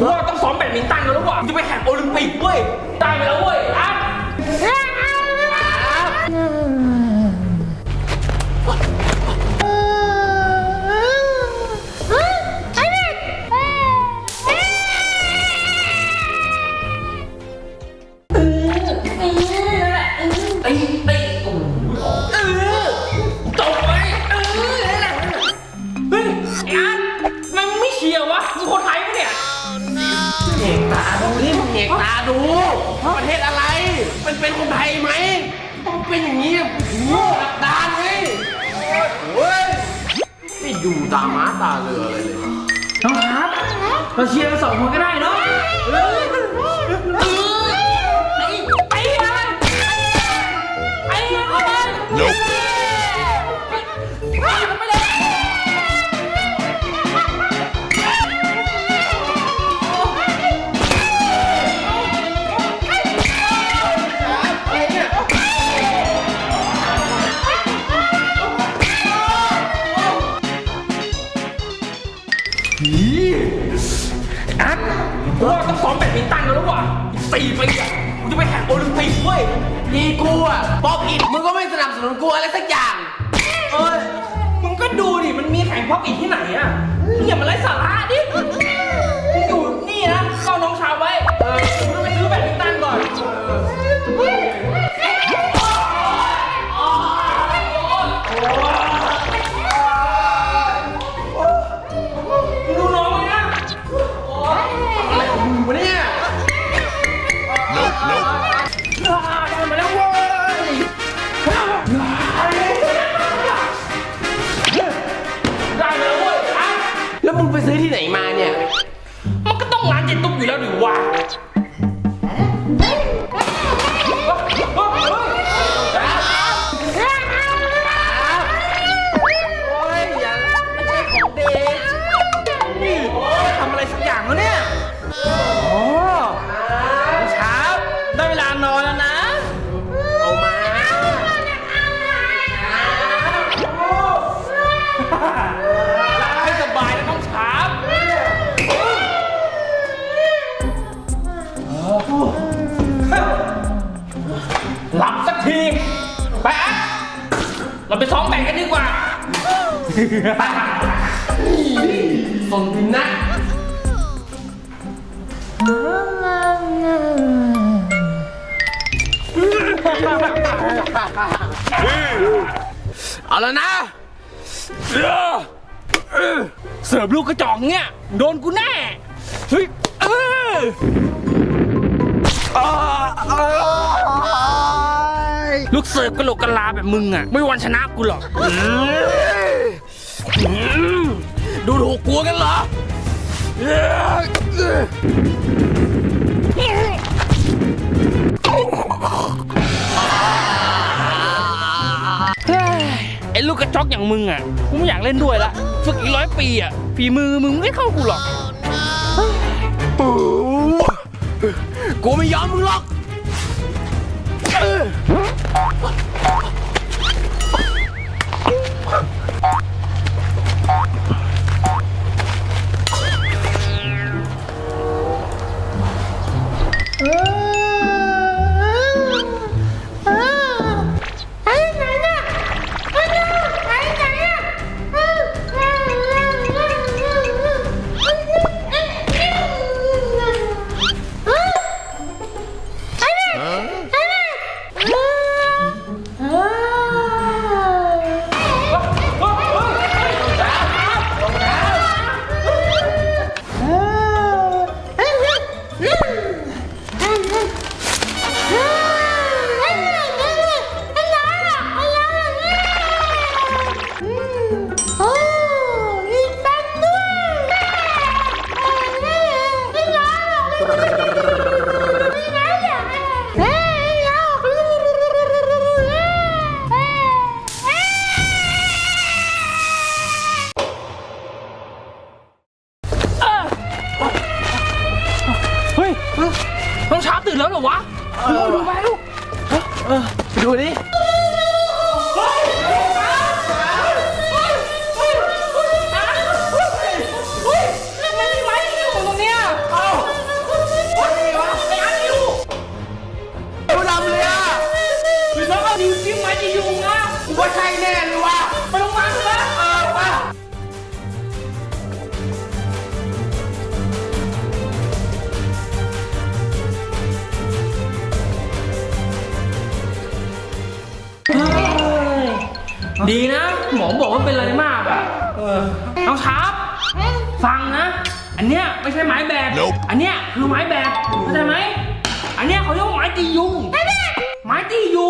กู ดู ประเทศอะไรมันเป็นคนไทยไหมต้องเป็นอย่างนี้โง่ดักดานไงโอ้ยไม่ดูตาม้าตาเรืออะไรเลยน้องอาร์ตเราเชียร์กันสองคนก็ได้เนาะ ว่าต้องซ้อมแบดมินตันกันแล้วว่ะสี่ปีอะกูจะไปแข่งโอลิมปิกเว้ยนี่กูอะป๊อปอิดมึงก็ไม่สนับสนุนกูอะไรสักอย่าง เอ้ยมึงก็ดูดิ มันมีแข่งป๊อปอิดที่ไหนอะอย่ามาไร้สาระดิ ซื้อที่ไหนมาเนี่ย มันก็ต้องร้านเจตุ๊กอยู่แล้วหรือวะโอ๊ยอย่าไม่ใช่ของเด็กนี่โอ้ยทำอะไรสักอย่างแล้วเนี่ย ไปอะเราไปซ้อมแบดกันดีกว่าส่งดินนะเอาแล้วนะ เสิร์ฟลูกกระจอกเนี่ย โดนกูแน่เฮ้ยเออลูก เสิร์ฟกะโหลกกะลาแบบมึงอะ ไม่วันชนะกูหรอกดูถูกกูกันเหรอไอ้ลูกกระจอกอย่างมึงอะ กูไม่อยากเล่นด้วยละ ฝึกอีกร้อยปีอะฝีมือมึงไม่เข้ากูหรอก กูไม่ยอมมึงหรอก เฮ้ยน้ ปะวะดูดูไปลูกไปดูดิ หมอบอกว่าเป็นอะไรมากอะเออน้องชาร์ปฟังนะ อันเนี้ยไม่ใช่ไม้แบก Nope อันเนี้ยคือไม้แบกเข้าใจไหม อันเนี้ยเขาเรียกว่าไม้ตียุง ไม้ตียุง